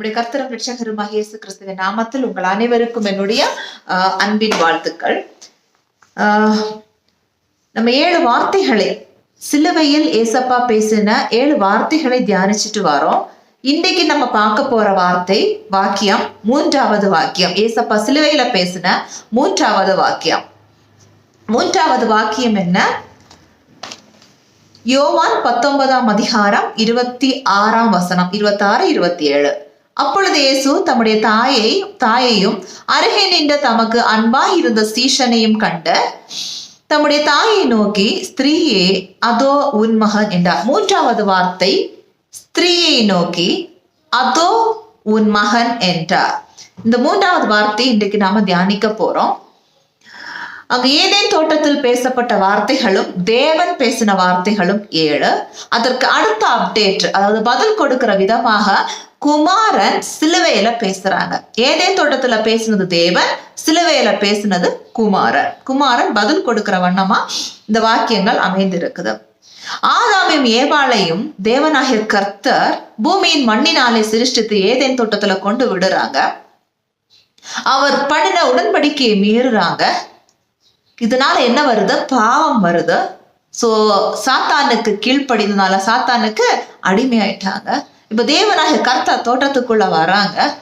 நம்முடைய கர்த்தரும் ரட்சகருமாக இயேசு கிறிஸ்துவின் நாமத்தில் உங்கள் அனைவருக்கும் என்னுடைய அன்பின் வாழ்த்துக்கள். ஆஹ், நம்ம ஏழு வார்த்தைகளை சிலுவையில் ஏசப்பா பேசின ஏழு வார்த்தைகளை தியானிச்சுட்டு வரோம். இன்னைக்கு நம்ம பார்க்க போற வார்த்தை வாக்கியம் மூன்றாவது வாக்கியம். ஏசப்பா சிலுவையில பேசின மூன்றாவது வாக்கியம். மூன்றாவது வாக்கியம் என்ன? யோவான் பத்தொன்பதாம் அதிகாரம் இருபத்தி ஆறாம் வசனம் இருபத்தி ஆறு இருபத்தி ஏழு. அப்பொழுது இயேசு தம்முடைய தாயை தாயையும் அருகே நின்ற தமக்கு அன்பாய் இருந்த சீஷனையும் கண்டு தம்முடைய தாயை நோக்கி ஸ்திரீயே அதோ உன் மகன் என்றார். மூன்றாவது வார்த்தை ஸ்திரீயை நோக்கி அதோ உன் மகன் என்றார். இந்த மூன்றாவது வார்த்தை இன்றைக்கு நாம தியானிக்க போறோம். அங்கு ஏதேன் தோட்டத்தில் பேசப்பட்ட வார்த்தைகளும் தேவன் பேசின வார்த்தைகளும் ஏழு. அதற்கு அடுத்த அப்டேட் அதாவது பதில் கொடுக்கிற விதமாக குமாரன் சிலுவையில பேசுறாங்க. ஏதேன் தோட்டத்துல பேசினது தேவன் சிலுவையில பேசினது குமாரன். குமாரன் பதில் கொடுக்கிற வண்ணமா இந்த வாக்கியங்கள் அமைந்திருக்குது. ஆதாமையும் ஏவாளையும் தேவனாகிய கர்த்தர் பூமியின் மண்ணினாலே சிருஷ்டித்து ஏதேன் தோட்டத்துல கொண்டு விடுறாங்க. அவர் பண்ணின உடன்படிக்கையை மீறுறாங்க. இதனால என்ன வருது? பாவம் வருது. சோ சாத்தானுக்கு கீழ்ப்படிந்ததுனால சாத்தானுக்கு அடிமையாயிட்டாங்க. இப்ப தேவனாக கர்த்தா தோட்டத்துக்குள்ள வராங்க.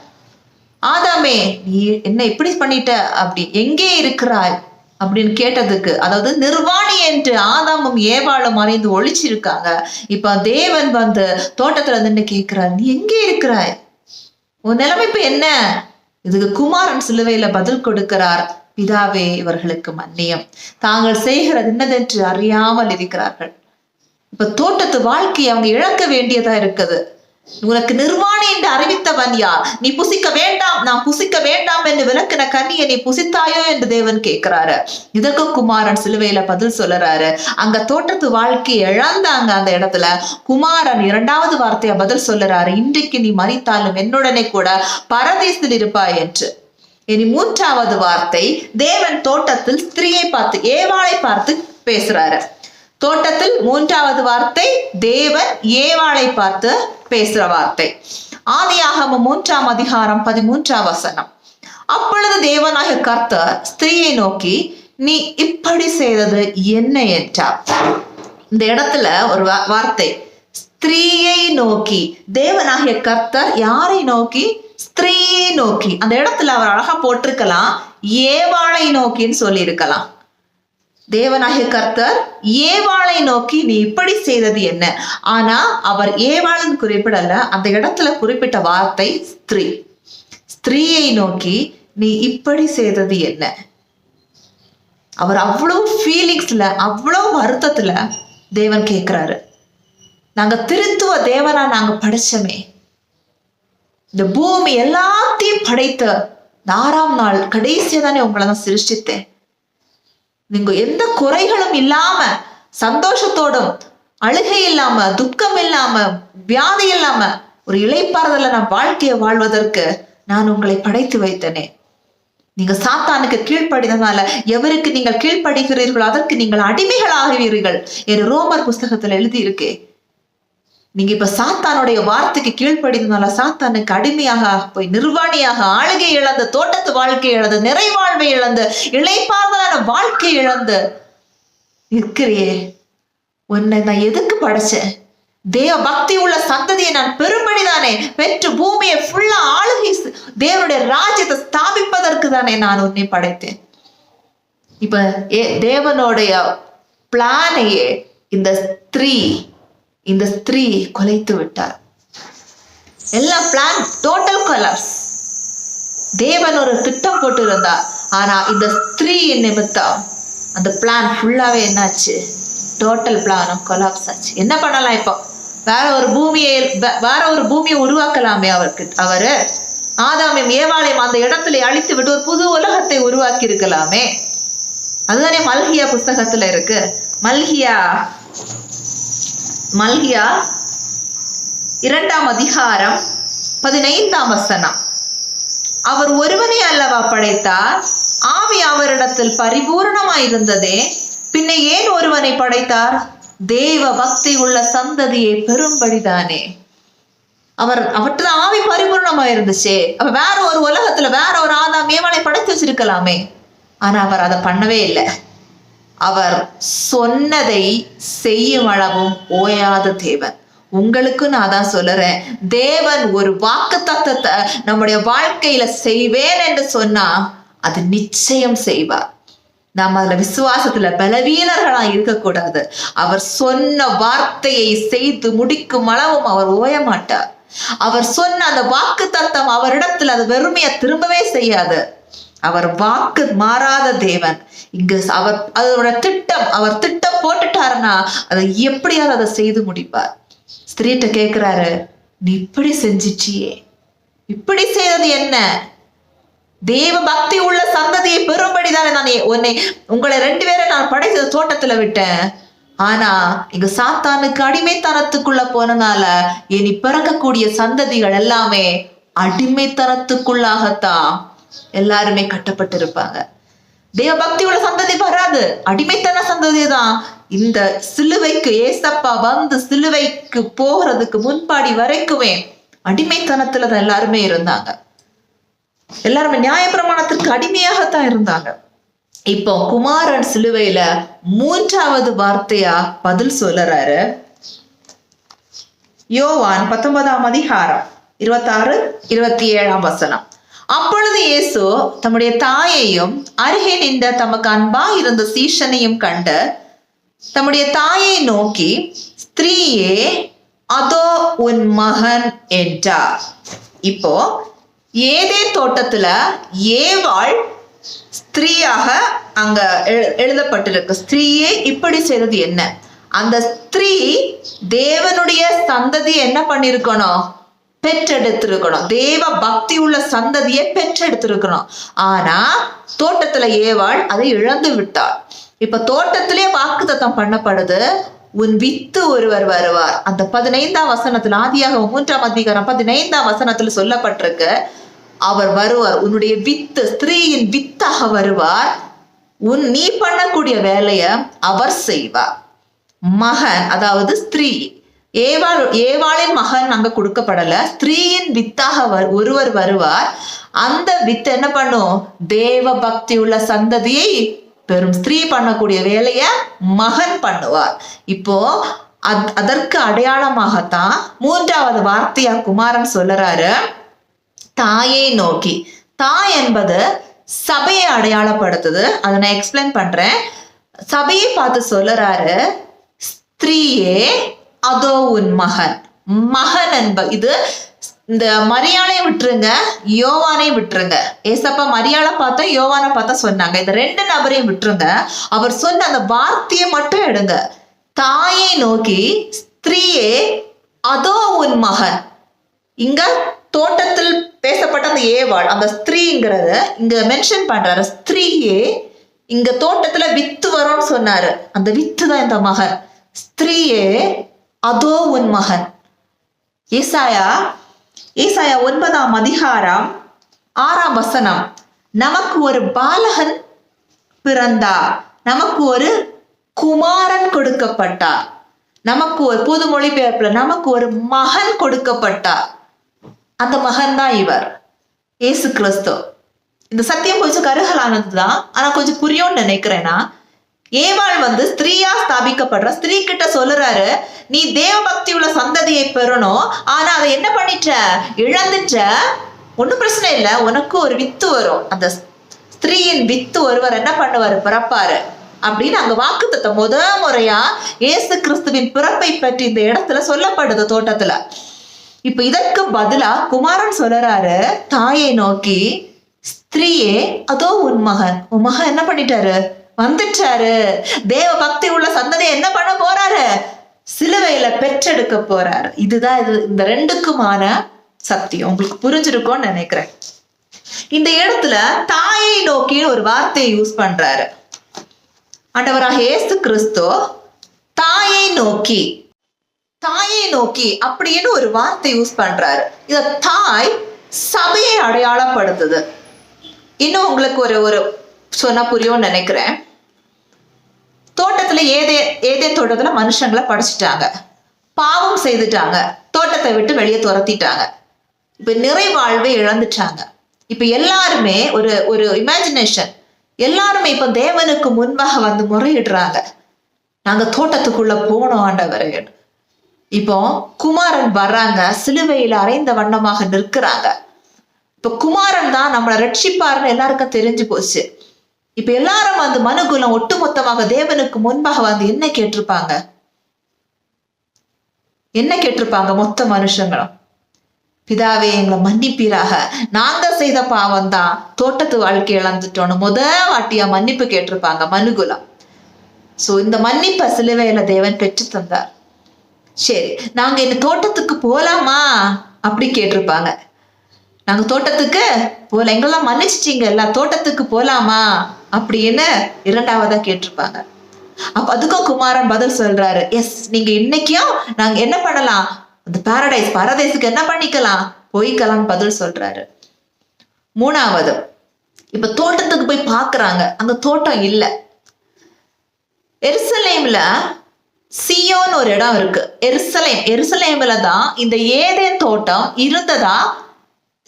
ஆதாமே நீ என்ன இப்படி பண்ணிட்ட? அப்படி எங்கே இருக்கிறாய்? அப்படின்னு கேட்டதுக்கு அதாவது நிர்வாணி என்று ஆதாமும் ஏவாளும் மறைந்து ஒழிச்சிருக்காங்க இப்ப தேவன் வந்து தோட்டத்துல நின்று கேட்கிறார் நீ எங்கே இருக்கிறாய்? உன் நிலைமை இப்ப என்ன? இதுக்கு குமாரன் சிலுவையில பதில் கொடுக்கிறார். பிதாவே இவர்களுக்கு மன்னியம். தாங்கள் செய்கிறது என்னதென்று அறியாமல் இருக்கிறார்கள். இப்ப தோட்டத்து வாழ்க்கையை அவங்க இழக்க வேண்டியதா இருக்குது. உனக்கு நிர்வாணி என்று அறிவித்தவன் யார்? நீ புசிக்க வேண்டாம் நான் புசிக்க வேண்டாம் என்று விளக்கின கண்ணியை நீ புசித்தாயோ என்று தேவன் கேட்கிறாரு. இதற்கு குமாரன் சிலுவையில பதில் சொல்லுறாரு. அங்க தோட்டத்து வாழ்க்கையை இழந்தாங்க அந்த இடத்துல. குமாரன் இரண்டாவது வார்த்தையை பதில் சொல்லுறாரு. இன்றைக்கு நீ மறித்தாலும் என்னுடனே கூட பரதேசில் இருப்பாய் என்று. இனி மூன்றாவது வார்த்தை தேவன் தோட்டத்தில் ஸ்திரீயை பார்த்து ஏவாளை பார்த்து பேசுறாரு. தோட்டத்தில் மூன்றாவது வார்த்தை தேவன் ஏவாளை பார்த்து பேசுற வார்த்தை. ஆதியாகம மூன்றாம் அதிகாரம் பதிமூன்றாம் வசனம். அப்பொழுது தேவனாக கர்த்தர் ஸ்திரீயை நோக்கி நீ இப்படி செய்தது என்ன என்றார்? இந்த இடத்துல ஒரு வார்த்தை. ஸ்திரீயை நோக்கி தேவனாகிய கர்த்தர் யாரை நோக்கி? ஸ்திரீயை நோக்கி. அந்த இடத்துல அவர் அழகா போட்டிருக்கலாம். ஏவாளை நோக்கின்னு சொல்லியிருக்கலாம். தேவனாகிய கர்த்தர் ஏவாளை நோக்கி நீ இப்படி செய்தது என்ன? ஆனா அவர் ஏவாளன் குறிப்பிடல அந்த இடத்துல குறிப்பிட்ட வார்த்தை ஸ்திரீ. ஸ்திரீயை நோக்கி நீ இப்படி செய்தது என்ன? அவர் அவ்வளவு ஃபீலிங்ஸ்ல அவ்வளவு வருத்தத்துல தேவன் கேட்கிறாரு. நாங்க திருத்துவ தேவனா நாங்க படிச்சோமே. இந்த பூமி எல்லாத்தையும் படைத்த ஆறாம் நாள் கடைசியா தானே உங்களை தான் சிருஷ்டித்தேன். நீங்க எந்த குறைகளும் இல்லாம சந்தோஷத்தோடும் அழுகை இல்லாம துக்கம் இல்லாம வியாதி இல்லாம ஒரு இளைப்பாறுதல நான் வாழ்க்கையை வாழ்வதற்கு நான் உங்களை படைத்து வைத்தனே. நீங்க சாத்தானுக்கு கீழ்ப்படினதால எவருக்கு நீங்கள் கீழ்ப்படுகிறீர்களோ அதற்கு நீங்கள் அடிமைகள் ஆகுவீர்கள் என்று ரோமர் புஸ்தகத்துல எழுதி இருக்கே நீங்க இப்ப சாத்தானுடைய வார்த்தைக்கு கீழ்ப்படிந்ததுனால சாத்தானுக்கு அடிமையாக போய் நிர்வாணியாக ஆளுகை இழந்து தோட்டத்து வாழ்க்கை இழந்து நிறைவாழ்வை இழந்து இழைப்பாதான வாழ்க்கை இழந்து இருக்கிறியே உன்னை நான் எதுக்கு படைச்சேன்? தேவ பக்தி உள்ள சந்ததியை நான் பெரும்படிதானே பெற்று பூமியை ஃபுல்லா ஆளுகை தேவனுடைய ராஜ்யத்தை ஸ்தாபிப்பதற்கு தானே நான் உன்னை படைத்தேன். இப்ப ஏ- தேவனுடைய பிளானையே இந்த ஸ்திரீ இந்த ஸ்திரீ கொலைத்து விட்டார். எல்லா பிளான் டோட்டல் கொலாப்ஸ் தேவன் ஒரு திட்டம் போட்டு இருந்தார் ஆனா இந்த ஸ்திரீ நிமித்தம் அந்த பிளான் ஃபுல்லாவே என்னாச்சு? டோட்டல் பிளானும் கொலாப்ஸ் ஆச்சு. என்ன பண்ணலாம் இப்போ? வேற ஒரு பூமியை வேற ஒரு பூமியை உருவாக்கலாமே அவருக்கு அவரு. ஆதாமியம் ஏவாலயம் அந்த இடத்துல அழித்து விட்டு ஒரு புது உலகத்தை உருவாக்கி இருக்கலாமே அதுதானே மல்கியா புஸ்தகத்துல இருக்கு. மல்கியா மல்கியா இரண்டாம் அதிகாரம் பதினைந்தாம் வசனம். அவர் ஒருவனை அல்லவா படைத்தார்? ஆவி அவரிடத்தில் பரிபூர்ணமாயிருந்ததே பின்ன ஏன் ஒருவனை படைத்தார்? தேவ பக்தி உள்ள சந்ததியை பெரும்படிதானே அவர் அவற்ற ஆவி பரிபூர்ணமா இருந்துச்சே அப்ப வேற ஒரு உலகத்துல வேற ஒரு ஆதாம் ஏவனை படைத்து வச்சிருக்கலாமே. ஆனா அவர் அதை பண்ணவே இல்லை. அவர் சொன்னதை செய்யும் அளவும் ஓயாத தேவன். உங்களுக்கு நான் தான் சொல்லுறேன். தேவன் ஒரு வாக்கு தத்தத்தை நம்முடைய வாழ்க்கையில செய்வேன் என்று சொன்னா அது நிச்சயம் செய்வார். நாம் அதுல விசுவாசத்துல பலவீனர்களா இருக்கக்கூடாது. அவர் சொன்ன வார்த்தையை செய்து முடிக்கும் அளவும் அவர் ஓய மாட்டார். அவர் சொன்ன அந்த வாக்கு தத்தம் அவரிடத்துல அது வெறுமையை திரும்பவே செய்யாது. அவர் வாக்கு மாறாத தேவன். இங்கு அவர் அதோட திட்டம் அவர் திட்டம் போட்டுட்டாருன்னா அதை எப்படியாவது அதை செய்து முடிப்பார். ஸ்திரீட்ட கேட்கிறாரு நீ இப்படி செஞ்சிட்டியே. இப்படி செய்தது என்ன? தேவ பக்தி உள்ள சந்ததியை பெறும்படிதானே நான் உன்னை உங்களை ரெண்டு பேரை நான் படைத்த தோட்டத்துல விட்டேன். ஆனா இங்க சாத்தானுக்கு அடிமைத்தனத்துக்குள்ள போனனால இனி பிறக்கக்கூடிய சந்ததிகள் எல்லாமே அடிமைத்தனத்துக்குள்ளாகத்தான். எல்லாருமே கட்டப்பட்டிருப்பாங்க. தேவ பக்தி உள்ள சந்ததி வராது. அடிமைத்தன சந்ததி தான் இந்த சிலுவைக்கு ஏசப்பா வந்து சிலுவைக்கு போகிறதுக்கு முன்பாடி வரைக்குமே அடிமைத்தனத்துல தான் எல்லாருமே இருந்தாங்க. எல்லாருமே நியாயப்பிரமாணத்திற்கு அடிமையாகத்தான் இருந்தாங்க. இப்போ குமாரன் சிலுவையில மூன்றாவது வார்த்தையா பதில் சொல்லறாரு யோவான் பத்தொன்பதாம் அதிகாரம் இருபத்தாறு இருபத்தி ஏழாம் வசனம். அப்பொழுது இயேசு தம்முடைய தாயையும் அருகே நின்ற தமக்கு அன்பா இருந்த சீஷனையும் கண்டு தம்முடைய தாயை நோக்கி ஸ்திரீயே அதோ உன் மகன் என்றார். இப்போ ஏதே தோட்டத்துல ஏவாள் ஸ்திரீயாக அங்க எழு- எழுதப்பட்டிருக்கு. ஸ்திரீயே இப்படி செய்தது என்ன? அந்த ஸ்திரீ தேவனுடைய சந்ததி என்ன பண்ணிருக்கணும்? பெற்றெடுத்திருக்கணும். தேவ பக்தி உள்ள சந்ததியை பெற்றெடுத்திருக்கணும். ஆனா தோட்டத்துல ஏவாள் அதை இழந்து விட்டாள். இப்ப தோட்டத்திலே வாக்குத்தத்தம் பண்ணப்படுது. உன் வித்து ஒருவர் வருவார். அந்த பதினைந்தாம் வசனத்துல ஆதியாக மூன்றாம் அதிகாரம் பதினைந்தாம் வசனத்துல சொல்லப்பட்டிருக்கு. அவர் வருவார். உன்னுடைய வித்து ஸ்திரீயின் வித்தாக வருவார். உன் நீ பண்ணக்கூடிய வேலைய அவர் செய்வார். மகன் அதாவது ஸ்திரீ ஏவாள் ஏவாளின் மகன் அங்க கொடுக்கப்படல. ஸ்திரீயின் வித்தாக ஒருவர் வருவார். அந்த வித்து என்ன பண்ணும்? தேவ பக்தி உள்ள சந்ததியை பெரும் ஸ்திரீ பண்ணக்கூடிய வேலைய மகன் பண்ணுவார். இப்போ அத்- அதற்கு அடையாளமாகத்தான் மூன்றாவது வார்த்தையா குமாரன் சொல்லுறாரு. தாயை நோக்கி. தாய் என்பது சபையை அடையாளப்படுத்துது. அதை நான் எக்ஸ்பிளைன் பண்றேன். சபையை பார்த்து சொல்லுறாரு. ஸ்திரீயே அதோ உன் மகன். மகன் என்ப இது இந்த மரியாதை விட்டுருங்க யோவானை விட்டுருங்க. ஏசப்பா மரியாதை பார்த்தா யோவானை பார்த்தா சொன்னாங்க. இந்த ரெண்டு நபரையும் விட்டுருங்க. அவர் சொன்ன அந்த வார்த்தையை மட்டும் எடுங்க. தாயை நோக்கி ஸ்திரீயே அதோ உன் மகன். இங்க தோட்டத்தில் பேசப்பட்ட அந்த ஏவாள் அந்த ஸ்திரீங்கிறத இங்க மென்ஷன் பண்றாரு ஸ்திரீயே இங்க தோட்டத்துல வித்து வரும்னு சொன்னாரு. அந்த வித்து தான் இந்த மகன். ஸ்திரீயே அதோ உன் மகன். ஏசாயா ஏசாயா ஒன்பதாம் அதிகாரம் ஆறாம் வசனம். நமக்கு ஒரு பாலகன் பிறந்தார். நமக்கு ஒரு குமாரன் கொடுக்கப்பட்டார். நமக்கு ஒரு புது மொழிபெயர்ப்புல நமக்கு ஒரு மகன் கொடுக்கப்பட்டார். அந்த மகன் தான் இவர். இயேசு கிறிஸ்து. இந்த சத்தியம் கொஞ்சம் கருகலானது தான் ஆனா கொஞ்சம் புரியும்னு நினைக்கிறேன்னா ஏவாள் வந்து ஸ்திரீயா ஸ்தாபிக்கப்படுற ஸ்திரீ கிட்ட சொல்லுறாரு நீ தேவ பக்தி உள்ள சந்ததியை பெறணும். ஆனா அதை என்ன பண்ணிட்ட? இழந்துட்ட. ஒண்ணும் பிரச்சனை இல்லை. உனக்கு ஒரு வித்து வரும். அந்த ஸ்திரீயின் வித்து ஒருவர் என்ன பண்ணுவாரு? பிறப்பாரு. அப்படின்னு அங்க வாக்குத்தத்த முத முறையா இயேசு கிறிஸ்துவின் பிறப்பை பற்றி இந்த இடத்துல சொல்லப்படுது தோட்டத்துல. இப்ப இதற்கு பதிலா குமாரன் சொல்றாரு தாயை நோக்கி ஸ்திரீயே அதோ உன் மகன். உன் மகன் என்ன பண்ணிட்டாரு? வந்துட்டாரு. தேவ பக்தி உள்ள சந்ததியை என்ன பண்ண போறாரு? சிலுவையில பெற்றெடுக்க போறாரு. இதுதான் இது இந்த ரெண்டுக்குமான சத்தியம் உங்களுக்கு புரிஞ்சிருக்கும்னு நினைக்கிறேன். இந்த இடத்துல தாயை நோக்கி ஒரு வார்த்தையை யூஸ் பண்றாரு. ஆண்டவராக ஏசு கிறிஸ்து தாயை நோக்கி தாயை நோக்கி அப்படின்னு ஒரு வார்த்தை யூஸ் பண்றாரு. இத தாய் சபையை அடையாளப்படுத்துது. இன்னும் உங்களுக்கு ஒரு ஒரு சொன்னா புரியும்னு நினைக்கிறேன். தோட்டத்தில் ஏதே ஏதே தோட்டத்தில் மனுஷங்களை படைச்சிட்டாங்க. பாவம் செய்துட்டாங்க. தோட்டத்தை விட்டு வெளியே துரத்திட்டாங்க. இப்போ நிறைவாழ்வை இழந்துட்டாங்க. இப்போ எல்லாருமே ஒரு ஒரு இமேஜினேஷன் எல்லாருமே இப்போ தேவனுக்கு முன்பாக வந்து முறையிடுறாங்க. நாங்கள் தோட்டத்துக்குள்ள போனோம் ஆண்டவரே. இப்போ குமாரன் வர்றாங்க. சிலுவையில் அறைந்த வண்ணமாக நிற்கிறாங்க. இப்போ குமாரன் தான் நம்மளை ரட்சிப்பாருன்னு எல்லாருக்கும் தெரிஞ்சு போச்சு. இப்ப எல்லாரும் அந்த மனுகுலம் ஒட்டுமொத்தமாக தேவனுக்கு முன்பாக வந்து என்ன கேட்டிருப்பாங்க? என்ன கேட்டிருப்பாங்க மொத்த மனுஷங்களும்? பிதாவே எங்களை மன்னிப்பீராக. நாங்க செய்த பாவம் தான். தோட்டத்து வாழ்க்கை இழந்துட்டோன்னு முத வாட்டியா மன்னிப்பு கேட்டிருப்பாங்க மனுகுலம் சோ இந்த மன்னிப்பை சிலுவையில தேவன் பெற்று தந்தார். சரி நாங்க இந்த தோட்டத்துக்கு போலாமா? அப்படி கேட்டிருப்பாங்க. நாங்க தோட்டத்துக்கு போல எங்கெல்லாம் மன்னிச்சிட்டீங்க? எல்லா தோட்டத்துக்கு போலாமா? அப்படின்னு இரண்டாவதா கேட்டிருப்பாங்க. அப்ப அதுக்கும் குமாரன் பதில் சொல்றாரு. எஸ் நீங்க இன்னைக்கும் நாங்க என்ன பண்ணலாம்? அந்த பாரடைஸ் பாரடைஸுக்கு என்ன பண்ணிக்கலாம்? போய்க்கலாம்னு பதில் சொல்றாரு. மூணாவது இப்ப தோட்டத்துக்கு போய் பாக்குறாங்க அங்க தோட்டம் இல்ல. எருசலேம்ல சியோன்னு ஒரு இடம் இருக்கு. எருசலேம் எருசலேம்ல தான் இந்த ஏதேன் தோட்டம் இருந்ததா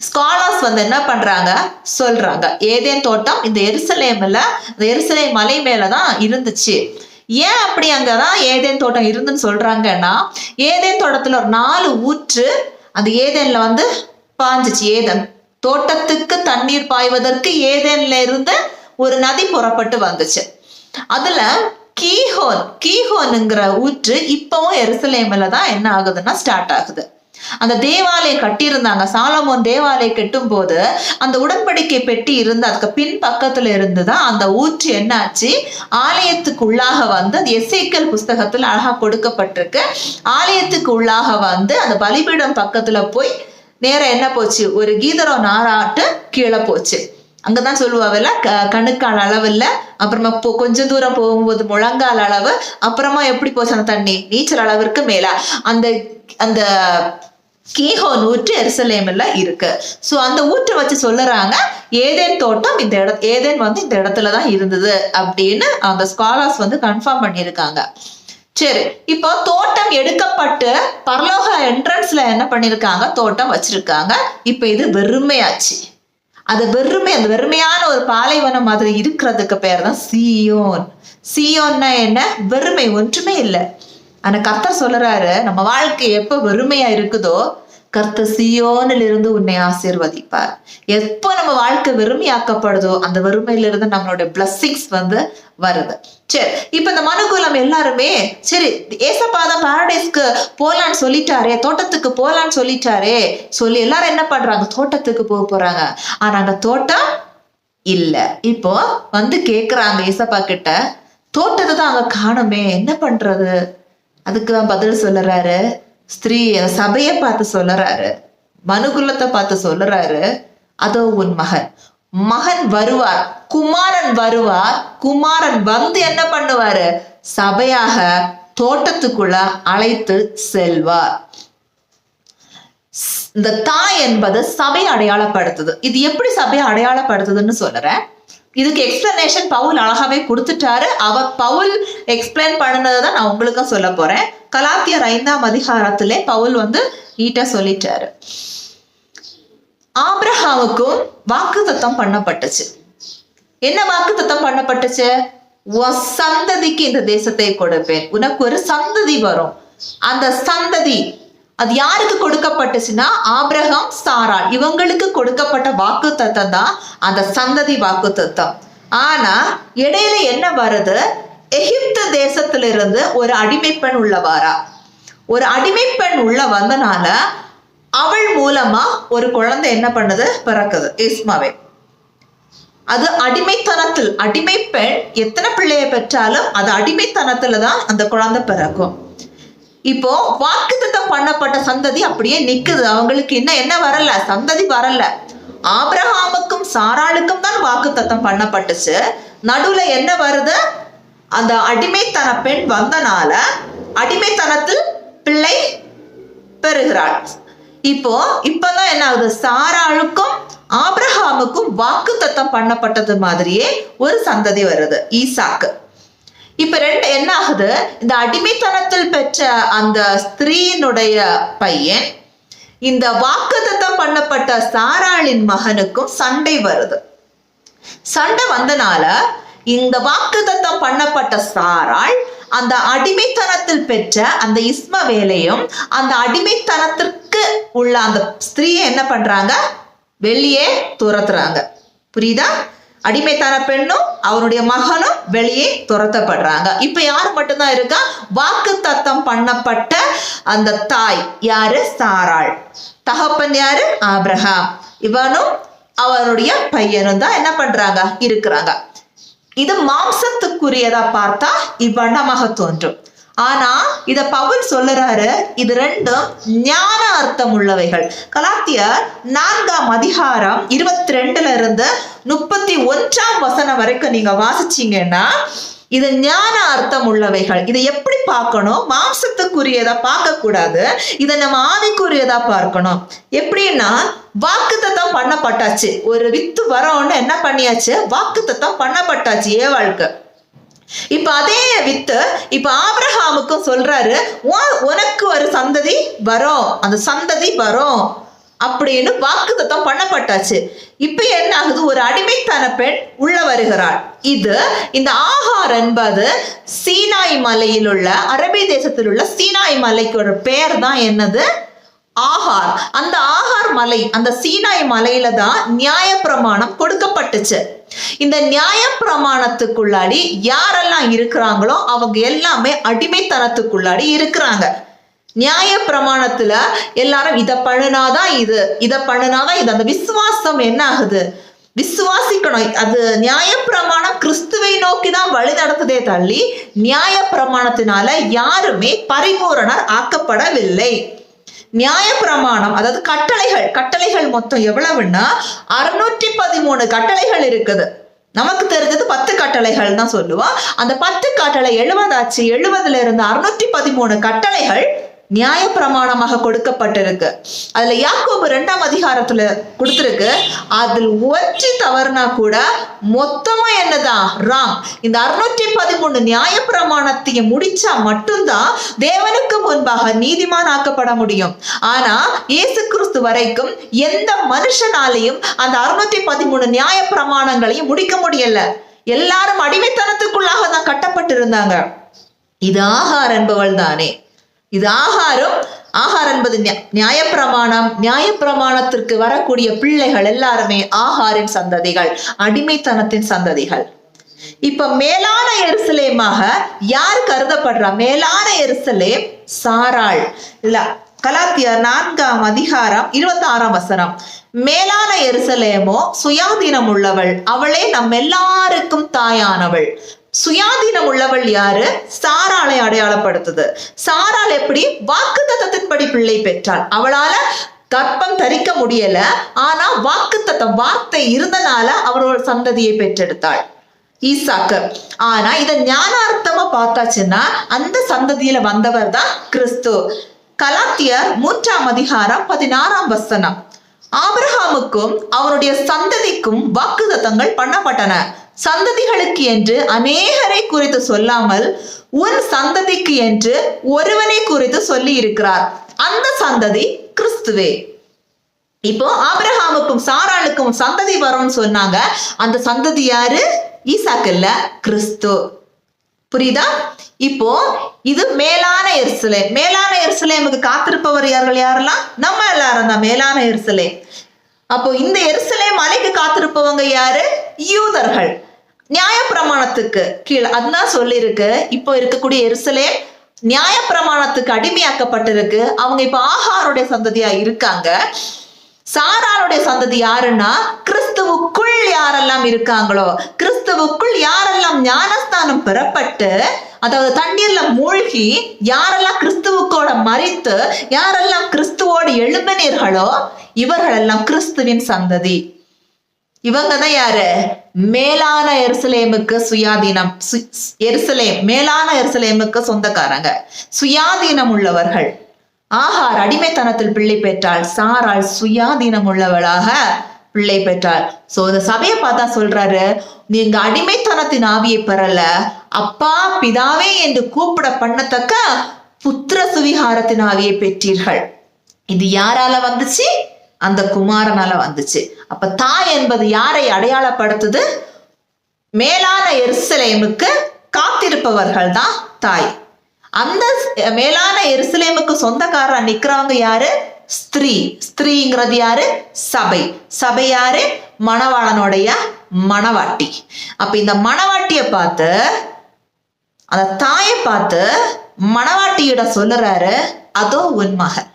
ஸ்காலர்ஸ் வந்து என்ன பண்றாங்க? சொல்றாங்க. ஏதேன் தோட்டம்? இந்த எருசலேமில் இந்த எருசலே மலை மேலே தான் இருந்துச்சு. ஏன் அப்படி அங்கதான் ஏதேன் தோட்டம் இருந்துன்னு சொல்றாங்கன்னா ஏதேன் தோட்டத்துல ஒரு நாலு ஊற்று அந்த ஏதேன்ல வந்து பாஞ்சிச்சு. ஏதன் தோட்டத்துக்கு தண்ணீர் பாய்வதற்கு ஏதேன்ல இருந்து ஒரு நதி புறப்பட்டு வந்துச்சு. அதுல கீஹோன் கீஹோனுங்கிற ஊற்று இப்பவும் எருசலேமில் தான் என்ன ஆகுதுன்னா ஸ்டார்ட் ஆகுது. அந்த தேவாலயம் கட்டியிருந்தாங்க. சாலமோன் தேவாலயம் கெட்டும் போது அந்த உடன்படிக்கை பெட்டி இருந்து அதுக்கு பின் பக்கத்துல இருந்து தான் அந்த ஊற்று என்னாச்சு? ஆலயத்துக்கு உள்ளாக வந்து அந்த எஸ்ஐக்கல் புஸ்தகத்துல அழகா கொடுக்கப்பட்டிருக்கு. ஆலயத்துக்கு உள்ளாக வந்து அந்த பலிபீடம் பக்கத்துல போய் நேரம் என்ன போச்சு? ஒரு கீதரோ நாராட்டு கீழே போச்சு. அங்கதான் சொல்லுவாங்கல்ல க கணுக்கால் அளவில் அப்புறமா போ கொஞ்சம் தூரம் போகும்போது முழங்கால் அளவு அப்புறமா எப்படி போச்சு அந்த தண்ணி? நீச்சல் அளவிற்கு மேலே. அந்த அந்த கீஹோன் ஊற்று எருசலேமில் இருக்கு. ஸோ அந்த ஊற்றை வச்சு சொல்லுறாங்க ஏதேன் தோட்டம் இந்த இட ஏதேன் வந்து இந்த இடத்துல தான் இருந்தது அப்படின்னு அந்த ஸ்காலர்ஸ் வந்து கன்ஃபார்ம் பண்ணியிருக்காங்க. சரி இப்போ தோட்டம் எடுக்கப்பட்டு பரலோக என்ட்ரன்ஸ்ல என்ன பண்ணிருக்காங்க தோட்டம் வச்சிருக்காங்க. இப்போ இது வெறுமையாச்சு. அது வெறுமை அந்த வெறுமையான ஒரு பாலைவனம் மாதிரி இருக்கிறதுக்கு பேர் தான் சியோன். சியோன்னா என்ன? வெறுமை ஒன்றுமே இல்லை. ஆனா கர்த்தர் சொல்லுறாரு நம்ம வாழ்க்கை எப்ப வெறுமையா இருக்குதோ கர்த்தர் சியோனில் இருந்து உன்னை ஆசீர்வதிப்பார். எப்போ நம்ம வாழ்க்கை வெறுமையாக்கப்படுதோ அந்த வெறுமையிலிருந்து நம்மளுடைய பிளஸ்ஸிங்ஸ் வந்து வருது. சரி இப்ப இந்த மனுகுலம் எல்லாருமே சரி ஏசப்பா தான் பாரடைஸ்க்கு போலான்னு சொல்லிட்டாரே தோட்டத்துக்கு போலான்னு சொல்லிட்டாரே சொல்லி எல்லாரும் என்ன பண்றாங்க? தோட்டத்துக்கு போக போறாங்க. ஆனா அங்க தோட்டம் இல்ல. இப்போ வந்து கேக்குறாங்க ஏசப்பா கிட்ட தோட்டத்தை தான் அங்க காணுமே என்ன பண்றது? அதுக்கு தான் பதில் சொல்லுறாரு. ஸ்திரீ சபையை பார்த்து சொல்லுறாரு. மனுகுலத்தை பார்த்து சொல்லுறாரு. அதோ உன் மகன். மகன் வருவார் குமாரன் வருவார் குமாரன் வந்து என்ன பண்ணுவாரு? சபையாக தோட்டத்துக்குள்ள அழைத்து செல்வார். இந்த தாய் என்பது சபை அடையாளப்படுத்துது. இது எப்படி சபையை அடையாளப்படுத்துதுன்னு சொல்றேன். இதுக்கு எக்ஸ்பிளனேஷன் பவுல் அழகாவே கொடுத்துட்டாரு. அவ பவுல் எக்ஸ்பிளைன் பண்ணதை தான் நான் உங்களுக்கும் சொல்ல போறேன். கலாத்தியர் ஐந்தாம் அதிகாரத்திலே பவுல் வந்து நீட்டா சொல்லிட்டாரு. ஆப்ரஹாவுக்கும் வாக்குத்தத்தம் பண்ணப்பட்டுச்சு. என்ன வாக்குத்தத்தம் பண்ணப்பட்டுச்சு? உன் சந்ததிக்கு இந்த தேசத்தை கொடுப்பேன். உனக்கு ஒரு சந்ததி வரும். அந்த சந்ததி அது யாருக்கு கொடுக்கப்பட்டுச்சுன்னா ஆப்ரஹாம் சாரால் இவங்களுக்கு கொடுக்கப்பட்ட வாக்கு தத்தம் தான் அந்த சந்ததி வாக்கு தத்தம் ஆனா இடையில என்ன வருது? எகிப்து தேசத்திலிருந்து ஒரு அடிமைப்பெண் உள்ளவாரா? ஒரு அடிமைப்பெண் உள்ள வந்தனால அவள் மூலமா ஒரு குழந்தை என்ன பண்ணுது? பிறக்குது. இஸ்மாவே. அது அடிமைத்தனத்தில் அடிமை பெண் எத்தனை பிள்ளைய பெற்றாலும் அது அடிமைத்தனத்துல தான் அந்த குழந்தை பிறக்கும். இப்போ வாக்குத்தத்தம் பண்ணப்பட்ட சந்ததி அப்படியே நிக்குது. அவங்களுக்கு இன்னும் என்ன வரல? சந்ததி வரல. ஆபிரஹாமுக்கும் சாராளுக்கும் தான் வாக்குத்தத்தம் பண்ணப்பட்டுச்சு. நடுவுல என்ன வருது? அந்த அடிமைத்தன பெண் வந்தனால அடிமைத்தனத்தில் பிள்ளை பெறுகிறாள். இப்போ இப்பதான் என்ன ஆகுது? சாராளுக்கும் ஆப்ரஹாமுக்கும் வாக்கு தத்தம் பண்ணப்பட்டது மாதிரியே ஒரு சந்ததி வருது ஈசாக்கு. இப்ப ரெண்டு என்ன ஆகுது? இந்த அடிமைத்தனத்தில் பெற்ற அந்த ஸ்திரீனுடைய பையன் இந்த வாக்குத்தத்தம் பண்ணப்பட்ட சாராளின் மகனுக்கும் சண்டை வருது. சண்டை வந்தனால இந்த வாக்குத்தத்தம் பண்ணப்பட்ட சாராள் அந்த அடிமைத்தனத்தில் பெற்ற அந்த இஸ்மவேலையும் அந்த அடிமைத்தனத்திற்கு உள்ள அந்த ஸ்திரீயை என்ன பண்றாங்க? வெளியே துரத்துறாங்க. புரியுதா? அடிமைத்தன பெண்ணும் அவருடைய மகனும் வெளியே துரத்தப்படுறாங்க. இப்ப யார் மட்டும்தான் இருக்கா? வாக்கு தத்தம் பண்ணப்பட்ட அந்த தாய். யாரு? சாராள். தகப்பன் யாரு? ஆப்ரஹாம் இவனும் அவனுடைய பையனும் தான் என்ன பண்றாங்க? இருக்கிறாங்க. இது மாம்சத்துக்குரியதா பார்த்தா இவ்வண்ணமாக தோன்றும். ஆனா இத பவுல் சொல்லுறாரு இது ரெண்டும் ஞான அர்த்தம் உள்ளவைகள். கலாத்தியர் நான்காம் அதிகாரம் இருபத்தி ரெண்டுல இருந்து முப்பத்தி ஒன்றாம் வசனம் வரைக்கும் நீங்க வாசிச்சீங்கன்னா இது ஞான அர்த்தம் உள்ளவைகள். இதை எப்படி பார்க்கணும்? மாம்சத்துக்குரியதா பார்க்க கூடாது இதை நம்ம ஆவிக்குரியதா பார்க்கணும். எப்படின்னா வாக்குத்தத்தம் பண்ணப்பட்டாச்சு. ஒரு வித்து வரோன்னு என்ன பண்ணியாச்சு? வாக்குத்தத்தம் பண்ணப்பட்டாச்சு ஏவாளுக்கு இப்ப அதே வித்து இப்ப ஆபிரஹாமுக்கும் சொல்றாரு உனக்கு ஒரு சந்ததி வரும். அந்த சந்ததி வரும். அப்படின்னு வாக்குத்தத்தம் பண்ணப்பட்டாச்சு. இப்ப என்ன ஆகுது? ஒரு அடிமைத்தன பெண் உள்ள வருகிறாள். இது இந்த ஆஹார் என்பது சீனாய் மலையில் உள்ள அரபி தேசத்தில் உள்ள சீனாய் மலைக்கோட பெயர் தான் என்னது? ஆஹார் அந்த ஆஹார் மலை அந்த சீனாய் மலையில தான் நியாய பிரமாணம் கொடுக்கப்பட்டுச்சு. இந்த நியாய பிரமாணத்துக்குள்ளாடி யாரெல்லாம் இருக்கிறாங்களோ அவங்க எல்லாமே அடிமைத்தனத்துக்குள்ளாடி இருக்கிறாங்க. நியாய பிரமாணத்துல எல்லாரும் இதை பண்ணுனாதான் இது இதை பண்ணுனாதான் இது. அந்த விசுவாசம் என்ன ஆகுது? விசுவாசிக்கணும். அது நியாய பிரமாணம் கிறிஸ்துவை நோக்கி தான் வழி நடத்துதே தள்ளி நியாய பிரமாணத்தினால யாருமே பரிபூரணர் ஆக்கப்படவில்லை. நியாய பிரமாணம் அதாவது கட்டளைகள் கட்டளைகள் மொத்தம் எவ்வளவுன்னா அறுநூற்றி பதிமூணு கட்டளைகள் இருக்குது. நமக்கு தெரிஞ்சது பத்து கட்டளைகள் தான் சொல்லுவோம். அந்த பத்து கட்டளை எழுபதாச்சு எழுபதுல இருந்து அறுநூற்றி பதிமூணு கட்டளைகள் நியாய பிரமாணமாக கொடுக்கப்பட்டிருக்கு. அதுல யாக்கோபு ரெண்டாம் அதிகாரத்துல கொடுத்திருக்கு அதில் ஒற்றி தவறுனா கூட மொத்தமா என்னதான்? ராங் இந்த அறுநூற்றி பதிமூணு நியாய பிரமாணத்தையும் முடிச்சா மட்டும்தான் தேவனுக்கு முன்பாக நீதிமான் ஆக்கப்பட முடியும். ஆனா இயேசு கிறிஸ்து வரைக்கும் எந்த மனுஷனாலையும் அந்த அறுநூற்றி பதிமூணு நியாய பிரமாணங்களையும் முடிக்க முடியல. எல்லாரும் அடிமைத்தனத்துக்குள்ளாக தான் கட்டப்பட்டிருந்தாங்க. இது ஆகார் என்பவள் தானே இது ஆகாரம். ஆகார் என்பது நியாயப்பிரமாணம். நியாயப்பிரமாணத்திற்கு வரக்கூடிய பிள்ளைகள் எல்லாருமே ஆகாரின் சந்ததிகள் அடிமைத்தனத்தின் சந்ததிகள். இப்ப மேலான எருசலேமாக யார் கருதப்படுறா? மேலான எருசலேம் சாராள். இல்ல கலாத்தியர் நான்காம் அதிகாரம் இருபத்தி ஆறாம் வசனம். மேலான எருசலேமோ சுயாதீனம் உள்ளவள் அவளே நம் எல்லாருக்கும் தாயானவள். சுயாதீனம் உள்ளவள் யாரு? சாராளை அடையாளப்படுத்துது. சாராள் எப்படி? வாக்குத்தத்தத்தின்படி பிள்ளை பெற்றாள். அவளால கர்ப்பம் தரிக்க முடியல. ஆனா வாக்குத்தத்தம் வார்த்தை இருந்தனால அவரோட சந்ததியை பெற்றெடுத்தாள். ஈசாக்கு. ஆனா இத ஞானார்த்தமா பார்த்தாச்சுன்னா அந்த சந்ததியில வந்தவர் தான் கிறிஸ்து. கலாத்தியர் மூன்றாம் அதிகாரம் பதினாறாம் வசனம். ஆபிரகாமுக்கும் அவருடைய சந்ததிக்கும் வாக்குதத்தங்கள் பண்ணப்பட்டன. சந்ததிகளுக்கு என்று அநேகரை குறித்து சொல்லாமல் உன் சந்ததிக்கு என்று ஒருவனை குறித்து சொல்லி இருக்கிறார் அந்த சந்ததி கிறிஸ்துவே. இப்போ ஆபிரஹாமுக்கும் சாராளுக்கும் சந்ததி வரும்னு சொன்னாங்க. அந்த சந்ததி யாரு? ஈசாக்கு இல்ல கிறிஸ்து. புரியுதா? இப்போ இது மேலான எரிசலே மேலான எருசலேமுக்கு காத்திருப்பவர் யார்கள் யாரெல்லாம்? நம்ம எல்லாரும் தான். மேலான எரிசலே அப்போ இந்த எருசலேம் மலைக்கு காத்திருப்பவங்க யாரு? யூதர்கள். நியாயப்பிரமாணத்துக்கு கீழே. அதுதான் சொல்லியிருக்கு. இப்போ இருக்கக்கூடிய எருசலேம் நியாயப்பிரமாணத்துக்கு அடிமையாக்கப்பட்டிருக்கு. அவங்க இப்ப ஆகாருடைய சந்ததியா இருக்காங்க. சாராளுடைய சந்ததி யாருன்னா கிறிஸ்துவுக்குள் யாரெல்லாம் இருக்காங்களோ கிறிஸ்துவுக்குள் யாரெல்லாம் ஞானஸ்தானம் பெறப்பட்டு அதாவது தண்ணீர்ல மூழ்கி யாரெல்லாம் கிறிஸ்துவுக்கோட மறித்து யாரெல்லாம் கிறிஸ்துவோடு எழும்பினீர்களோ இவர்களெல்லாம் கிறிஸ்துவின் சந்ததி. இவங்க தான் யாரு? மேலான எருசலேமுக்கு சுயாதீனம். சு- எருசலேம் மேலான எருசலேமுக்கு சொந்தக்காரங்க. சுயாதீனம் உள்ளவர்கள். ஆஹார் அடிமைத்தனத்தில் பிள்ளை பெற்றாள். சாராள் சுயாதீனம் உள்ளவளாக பிள்ளை பெற்றாள். சோ இந்த சபையை பார்த்தா சொல்றாரு நீங்க அடிமைத்தனத்தின் ஆவியை பெறல. அப்பா பிதாவே என்று கூப்பிட பண்ணத்தக்க புத்திர சுவிகாரத்தின் ஆவியை பெற்றீர்கள். இது யாரால வந்துச்சு? அந்த குமாரனால வந்துச்சு. அப்ப தாய் என்பது யாரை அடையாளப்படுத்துது? மேலான எருசலேமுக்கு காத்திருப்பவர்கள் தான் தாய். அந்த மேலான எருசலேமுக்கு சொந்தக்காரா நிக்கிறவங்க யாரு? ஸ்திரீ. ஸ்திரீங்கிறது யாரு? சபை. சபை யாரு? மணவாளனுடைய மணவாட்டி. அப்ப இந்த மணவாட்டிய பார்த்து அந்த தாயை பார்த்து மணவாட்டியிட சொல்லுறாரு அதோ உன் மகன்.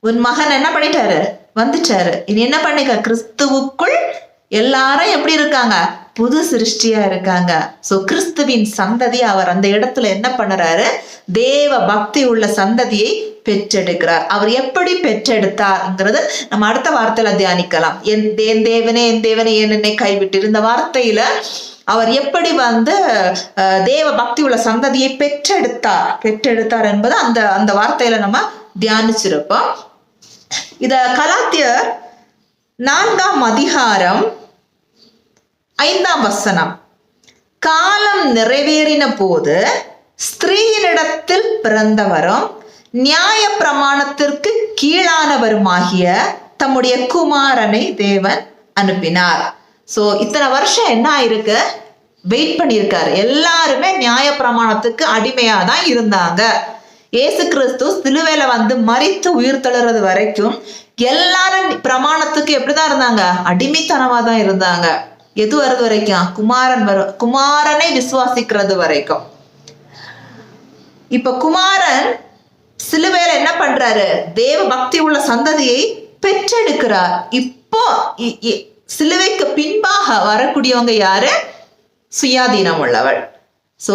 உன் மகன் என்ன பண்ணிட்டாரு? வந்துட்டாரு. இனி என்ன பண்ணிக்க கிறிஸ்துவுக்குள் எல்லாரும் எப்படி இருக்காங்க? புது சிருஷ்டியா இருக்காங்க. சோ கிறிஸ்துவின் சந்ததி அவர் அந்த இடத்துல என்ன பண்ணுறாரு? தேவ பக்தி உள்ள சந்ததியை பெற்றெடுக்கிறார். அவர் எப்படி பெற்றெடுத்தார்ங்கிறது நம்ம அடுத்த வார்த்தையில தியானிக்கலாம். என் என் தேவனே என் தேவனே என்னென்ன கைவிட்டு இந்த வார்த்தையில அவர் எப்படி வந்து தேவ பக்தி உள்ள சந்ததியை பெற்றெடுத்தார்? பெற்றெடுத்தார் என்பது அந்த அந்த வார்த்தையில நம்ம தியானிச்சிருப்போம். இத கலாத்தியர் நான்காம் அதிகாரம் ஐந்தாம் வசனம். காலம் நிறைவேறின போது ஸ்திரீயினிடத்தில் பிறந்தவரும் நியாய பிரமாணத்திற்கு கீழானவருமாகிய தம்முடைய குமாரனை தேவன் அனுப்பினார். சோ இத்தனை வருஷம் என்ன ஆயிருக்கு? வெயிட் பண்ணியிருக்காரு. எல்லாருமே நியாய பிரமாணத்துக்கு அடிமையாதான் இருந்தாங்க. இயேசு கிறிஸ்து சிலுவையில வந்து மரித்து உயிர் தளர்றது வரைக்கும் எல்லாரும் பிரமாணத்துக்கு எப்படிதான் இருந்தாங்க? அடிமைத்தனமா தான் இருந்தாங்க. எது வர்றது வரைக்கும்? குமாரன் வரும் குமாரனை விசுவாசிக்கிறது வரைக்கும். இப்ப குமாரன் சிலுவையில என்ன பண்றாரு? தேவ பக்தி உள்ள சந்ததியை பெற்றெடுக்கிறார். இப்போ இ- இ- சிலுவைக்கு பின்பாக வரக்கூடியவங்க யாரு? சுயாதீனம் உள்ளவள் சோ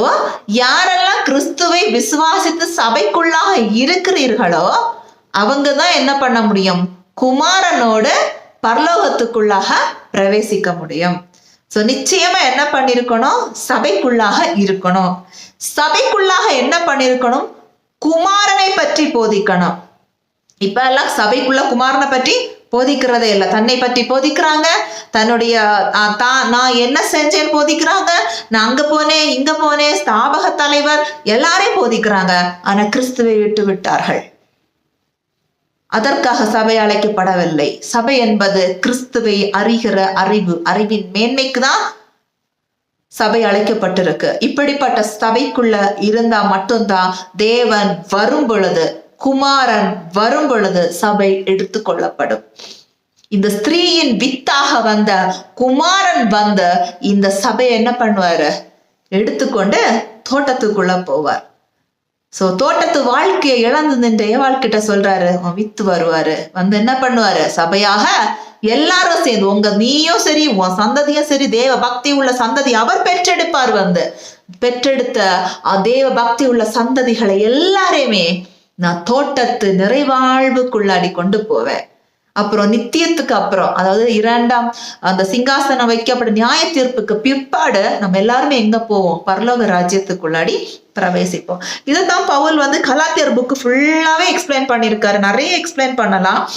யாரெல்லாம் கிறிஸ்துவை விசுவாசித்து சபைக்குள்ளாக இருக்கிறீர்களோ அவங்க தான் என்ன பண்ண முடியும்? குமாரனோடு பரலோகத்துக்குள்ளாக பிரவேசிக்க முடியும். சோ நிச்சயமா என்ன பண்ணிருக்கணும்? சபைக்குள்ளாக இருக்கணும். சபைக்குள்ளாக என்ன பண்ணிருக்கணும்? குமாரனை பற்றி போதிக்கணும். இப்ப எல்லாம் சபைக்குள்ள குமாரனை பற்றி போதிக்கிறதே இல்லை. தன்னை பற்றி போதிக்கிறாங்க. தன்னுடைய தான் நான் என்ன செஞ்சேன்னு போதிக்கிறாங்க. நான் அங்க போனேன் இங்க போனேன் ஸ்தாபக தலைவர் எல்லாரையும் போதிக்கிறாங்க. ஆனா கிறிஸ்துவை விட்டு விட்டார்கள். அதற்காக சபை அழைக்கப்படவில்லை. சபை என்பது கிறிஸ்துவை அறிகிற அறிவு அறிவின் மேன்மைக்கு தான் சபை அழைக்கப்பட்டிருக்கு. இப்படிப்பட்ட சபைக்குள்ள இருந்தா மட்டும்தான் தேவன் வரும் பொழுது குமாரன் வரும் பொழுது சபை எடுத்துக்கொள்ளப்படும் இந்த ஸ்திரீயின் வித்தாக வந்த குமாரன் வந்து இந்த சபையை என்ன பண்ணுவாரு? எடுத்துக்கொண்டு தோட்டத்துக்குள்ள போவார். சோ தோட்டத்து வாழ்க்கையை இழந்து நின்ற ஏவாள்கிட்ட சொல்றாரு உன் வித்து வருவாரு. வந்து என்ன பண்ணுவாரு? சபையாக எல்லாரும் சேர்ந்து உங்க நீயும் சரி உன் சந்ததியும் சரி தேவ பக்தி உள்ள சந்ததி அவர் பெற்றெடுப்பார். வந்து பெற்றெடுத்த அ- தேவ பக்தி உள்ள சந்ததிகளை எல்லாரையுமே நான் தோட்டத்து நிறைவாழ்வுக்குள்ளாடி கொண்டு போவேன். அப்புறம் நித்தியத்துக்கு அப்புறம் அதாவது இரண்டாம் அந்த சிங்காசனம் வைக்கப்பட்ட நியாய தீர்ப்புக்கு பிற்பாடு நம்ம எல்லாருமே எங்க போவோம்? பரலோக ராஜ்யத்துக்குள்ளாடி பிரவேசிப்போம். இதுதான் பவுல் வந்து கலாத்தியர் புக்கு ஃபுல்லாவே எக்ஸ்பிளைன் பண்ணியிருக்காரு. நிறைய எக்ஸ்பிளைன் பண்ணலாம்.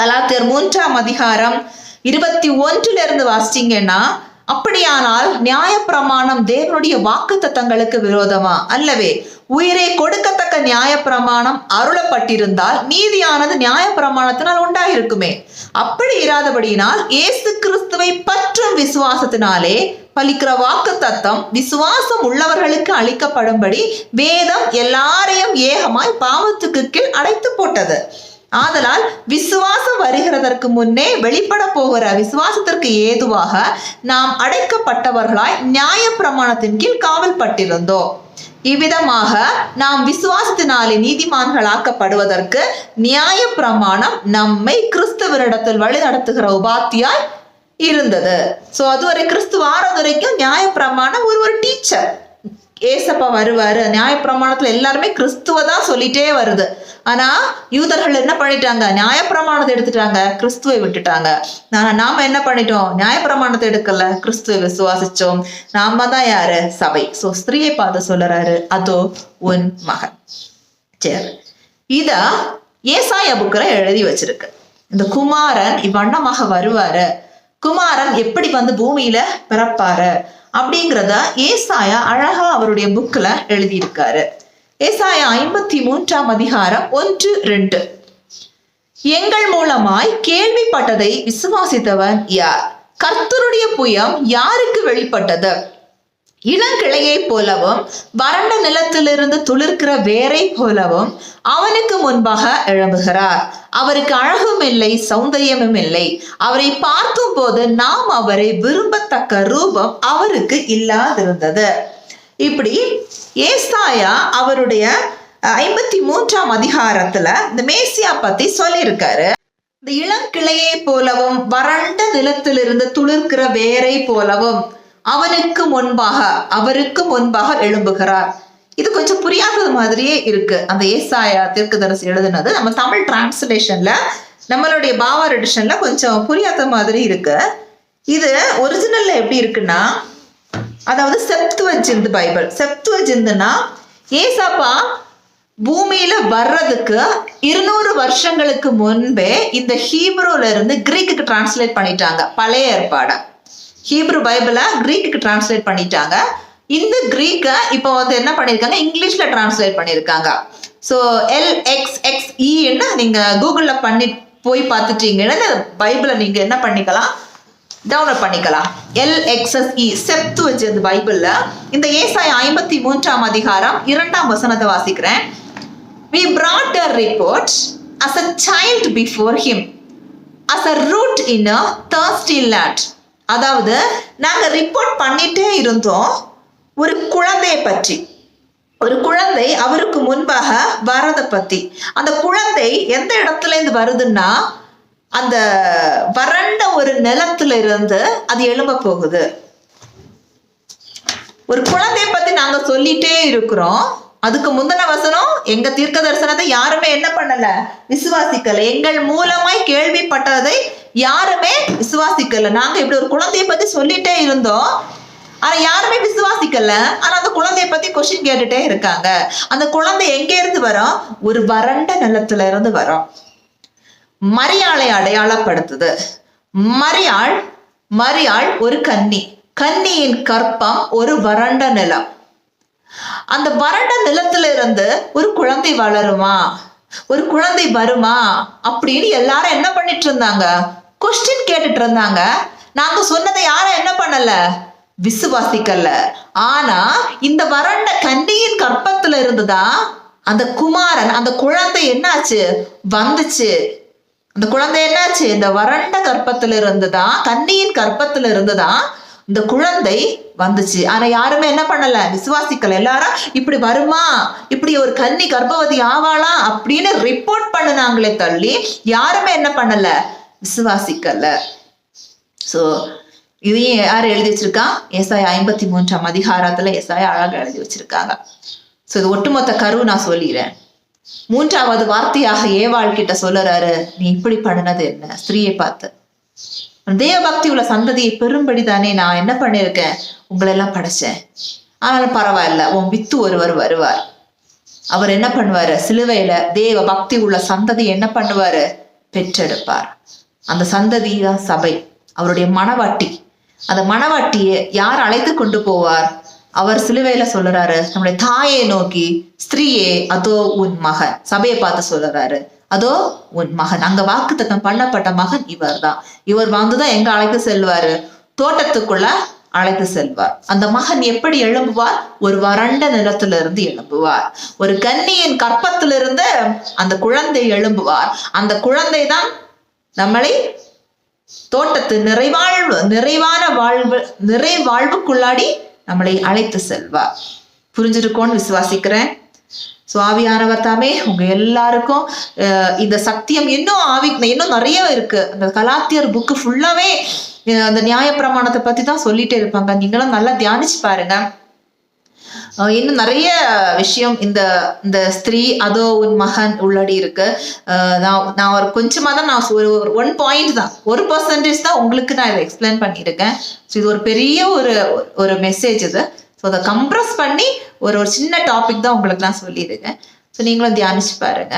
கலாத்தியர் மூன்றாம் அதிகாரம் இருபத்தி ஒன்றுல இருந்து வாசிச்சீங்கன்னா அப்படியானால் நியாயப்பிரமாணம் தேவனுடைய வாக்கு தத்தங்களுக்கு விரோதமா? அல்லவே உயிரை கொடுக்கத்தக்க நியாயப்பிரமாணம் அருளப்பட்டிருந்தால் நீதியானது நியாயப்பிரமாணத்தினால் உண்டாயிருக்குமே. அப்படி இராதபடியினால் இயேசு கிறிஸ்துவை பற்றும் விசுவாசத்தினாலே பலிக்கிற வாக்கு தத்தம் விசுவாசம் உள்ளவர்களுக்கு அளிக்கப்படும்படி வேதம் எல்லாரையும் ஏகமாய் பாவத்துக்கு கீழ் அடைத்து போட்டது. ஆதலால் விசுவாசம் வருகிறதற்கு முன்னே வெளிப்பட போகிற விசுவாசத்திற்கு ஏதுவாக நாம் அடைக்கப்பட்டவர்களாய் நியாய பிரமாணத்தின் கீழ் காவல்பட்டிருந்தோம். இவ்விதமாக நாம் விசுவாசத்தினாலே நீதிமான்களாக்கப்படுவதற்கு நியாய பிரமாணம் நம்மை கிறிஸ்துவரிடத்தில் வழி நடத்துகிற உபாத்தியாய் இருந்தது. சோ அதுவரை கிறிஸ்துவ ஆறது வரைக்கும் நியாய பிரமாணம் ஒரு ஒரு டீச்சர் ஏசப்பா வருவாரு. நியாய பிரமாணத்துல எல்லாருமே கிறிஸ்துவ தான் சொல்லிட்டே வருது. ஆனா யூதர்கள் என்ன பண்ணிட்டாங்க? நியாயப்பிரமாணத்தை எடுத்துட்டாங்க. கிறிஸ்துவை விட்டுட்டாங்க. ஆனா நாம என்ன பண்ணிட்டோம்? நியாயப்பிரமாணத்தை எடுக்கல. கிறிஸ்துவை விசுவாசிச்சோம். நாம தான் யாரு? சபை. சோ ஸ்திரீயை பார்த்து சொல்லுறாரு அதோ உன் மகன். சரி. இத ஏசாய புக்கில் எழுதி வச்சிருக்கு. இந்த குமாரன் இவ்வண்ணமாக வருவாரு. குமாரன் எப்படி வந்து பூமியில பிறப்பாரு? அப்படிங்கிறத ஏசாயா அழகா அவருடைய புக்ல எழுதியிருக்காரு. ஏசாயா ஐம்பத்தி மூன்றாம் அதிகாரம் ஒன்று ரெண்டு. எங்கள் மூலமாய் கேள்விப்பட்டதை விசுவாசித்தவன் யார்? கர்த்தருடைய புயம் யாருக்கு வெளிப்பட்டது? இளங்கிளையை போலவும் வறண்ட நிலத்திலிருந்து துளிர்க்கிற வேரை போலவும் அவனுக்கு முன்பாக எழும்புகிறார். அவருக்கு அழகும் இல்லை சௌந்தரியமும் இல்லை. அவரை பார்க்கும் போது நாம் அவரை விரும்பத்தக்க ரூபம் அவருக்கு இல்லாதிருந்தது. இப்படி ஏசாயா அவருடைய ஐம்பத்தி மூன்றாம் அதிகாரத்துல இந்த மேசியா பத்தி சொல்லியிருக்காரு. இந்த இளங்கிளையை போலவும் வறண்ட நிலத்திலிருந்து துளிர்க்கிற வேரை போலவும் அவனுக்கு முன்பாக அவருக்கு முன்பாக எழும்புகிறார். இது கொஞ்சம் புரியாதது மாதிரியே இருக்கு. அந்த ஏசாயா தீர்க்கதரிசி எழுதுனது நம்ம தமிழ் டிரான்ஸ்லேஷன்ல நம்மளுடைய பாவர் எடிஷன்ல கொஞ்சம் புரியாத மாதிரி இருக்கு. இது ஒரிஜினல்ல எப்படி இருக்குன்னா அதாவது செப்துவஜிந்து பைபிள். செப்துவஜிந்துனா ஏசாப்பா பூமியில வர்றதுக்கு இருநூறு வருஷங்களுக்கு முன்பே இந்த ஹீப்ரோல இருந்து கிரீக்குக்கு டிரான்ஸ்லேட் பண்ணிட்டாங்க. பழைய ஏற்பாடை. ஹீப்ரு பைபிளை க்ரீக்கு டிரான்ஸ்லேட் பண்ணிட்டாங்க. இந்த கிரீக்கை இப்போ வந்து என்ன பண்ணியிருக்காங்க? இங்கிலீஷில் டிரான்ஸ்லேட் பண்ணியிருக்காங்க. ஸோ எல் எக்ஸ் எக்ஸ் இன்னு பண்ணி போய் பார்த்துட்டீங்கன்னா பைபிளை நீங்கள் என்ன பண்ணிக்கலாம்? டவுன்லோட் பண்ணிக்கலாம். எல் எக்ஸ்எஸ்இ செப்து வச்சது பைபிளில். இந்த ஏசாய் ஐம்பத்தி மூன்றாம் அதிகாரம் இரண்டாம் வசனத்தை வாசிக்கிறேன். We brought a report as a child before him as a root in a thirsty land. அதாவது நாங்க ரிப்போர்ட் பண்ணிட்டே இருந்தோம் ஒரு குழந்தையை பற்றி. ஒரு குழந்தை அவருக்கு முன்பாக வரதை பத்தி. அந்த குழந்தை எந்த இடத்துல இருந்து வருதுன்னா அந்த வறண்ட ஒரு நிலத்துல இருந்து அது எழும்ப போகுது. ஒரு குழந்தைய பத்தி நாங்க சொல்லிட்டே இருக்கிறோம். அதுக்கு முந்தின வசனம் எங்க தீர்க்க தரிசனத்தை யாருமே என்ன பண்ணல? விசுவாசிக்கல. எங்கள் மூலமாய் கேள்விப்பட்டதை யாருமே விசுவாசிக்கல. நாங்க இப்படி ஒரு குழந்தைய பத்தி சொல்லிட்டே இருந்தோம். ஆனா யாருமே விசுவாசிக்கல. ஆனா அந்த குழந்தைய பத்தி கொஸ்டின் கேட்டுட்டே இருக்காங்க. அந்த குழந்தை எங்க இருந்து வரும்? ஒரு வறண்ட நிலத்துல இருந்து வரும். மரியாளை அடையாளப்படுத்துது. மரியாள் மரியாள் ஒரு கன்னி. கன்னியின் கற்பம் ஒரு வறண்ட நிலம். அந்த வறண்ட நிலத்துல இருந்து ஒரு குழந்தை வளருமா? ஒரு குழந்தை வருமா? அப்படின்னு எல்லாரும் என்ன பண்ணிட்டு இருந்தாங்க? கொஸ்டின் கேட்டுட்டு இருந்தாங்க. நாங்க சொன்னதை யாரும் என்ன பண்ணல? விசுவாசிக்கல. ஆனா இந்த வறண்ட கண்டியின் கற்பத்துல இருந்துதான் அந்த குமாரன் அந்த குழந்தை என்னாச்சு? வந்துச்சு. அந்த குழந்தை என்னாச்சு? இந்த வறண்ட கற்பத்துல இருந்துதான் கண்ணியின் கற்பத்துல இருந்துதான் இந்த குழந்தை வந்துச்சு. ஆனா யாருமே என்ன பண்ணல? விசுவாசிக்கல. எல்லாரும் இப்படி வருமா? இப்படி ஒரு கன்னி கர்ப்பவதி ஆவாளா? அப்படின்னு ரிப்போர்ட் பண்ணுனாங்களே தள்ளி யாருமே என்ன பண்ணல? விசுவாசிக்கல. சோ இதையும் யார் எழுதி வச்சிருக்கா? எஸ்ஐ ஐம்பத்தி மூன்றாம் அதிகாரத்துல எஸ்ஐ அழகாக எழுதி வச்சிருக்காங்க. சோ இது ஒட்டுமொத்த கரு நான் சொல்லிடுறேன் மூன்றாவது வார்த்தையாக ஏவாள் கிட்ட சொல்லுறாரு நீ இப்படி பண்ணினது என்ன? ஸ்திரீயை பார்த்து. தேவ பக்தி உள்ள சந்ததியை பெரும்படி தானே நான் என்ன பண்ணியிருக்கேன்? உங்களை எல்லாம் படைச்சேன். ஆனாலும் பரவாயில்ல உன் வித்து ஒருவர் வருவார். அவர் என்ன பண்ணுவாரு? சிலுவையில தேவ பக்தி உள்ள சந்ததி என்ன பண்ணுவாரு? பெற்றெடுப்பார். அந்த சந்ததி தான் சபை அவருடைய மனவாட்டி அந்த மனவாட்டியை யார் அழைத்து கொண்டு போவார்? அவர் சிலுவையில சொல்லுறாரு நம்முடைய தாயை நோக்கி ஸ்திரீயே அதோ உன் மகன். சபையை பார்த்து சொல்லுறாரு அதோ உன் மகன். அங்க வாக்குத்தத்தம் பண்ணப்பட்ட மகன் இவர் தான் இவர் வந்துதான் எங்க அழைத்து செல்வாரு? தோட்டத்துக்குள்ள அழைத்து செல்வார். அந்த மகன் எப்படி எழும்புவார்? ஒரு வறண்ட நிலத்திலிருந்து எழும்புவார். ஒரு கன்னியின் கற்பத்திலிருந்து அந்த குழந்தை எழும்புவார். அந்த குழந்தை தான் நம்மளை தோட்டத்து நிறைவாழ்வு நிறைவான வாழ்வு நிறை வாழ்வுக்குள்ளாடி நம்மளை அழைத்து செல்வார். புரிஞ்சிருக்கோன்னு விசுவாசிக்கிறேன். ஸோ ஆவியானவர் தாமே உங்க எல்லாருக்கும் இந்த சத்தியம் இன்னும் ஆவி இன்னும் நிறைய இருக்கு. அந்த கலாத்தியர் புக்கு ஃபுல்லாவே அந்த அந்த நியாயப்பிரமாணத்தை பத்தி தான் சொல்லிட்டே இருப்பாங்க. நீங்களும் நல்லா தியானிச்சு பாருங்க. இன்னும் நிறைய விஷயம் இந்த இந்த ஸ்திரீ அதோ உன் மகன் உள்ளடி இருக்கு. நான் நான் ஒரு கொஞ்சமாக தான் நான் ஒரு ஒன் பாயிண்ட் தான். ஒரு பர்சன்டேஜ் தான் உங்களுக்கு நான் இதை எக்ஸ்பிளைன் பண்ணியிருக்கேன். ஸோ இது ஒரு பெரிய ஒரு ஒரு மெசேஜ் இது. ஸோ அதை கம்ப்ரஸ் பண்ணி ஒரு ஒரு சின்ன டாபிக் தான் உங்களுக்கு நான் சொல்லியிருக்கேன். ஸோ நீங்களும் தியானிச்சு பாருங்க.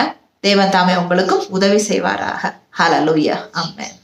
தேவன் தாமே உங்களுக்கும் உதவி செய்வாராக. ஹalleluya அம்மன்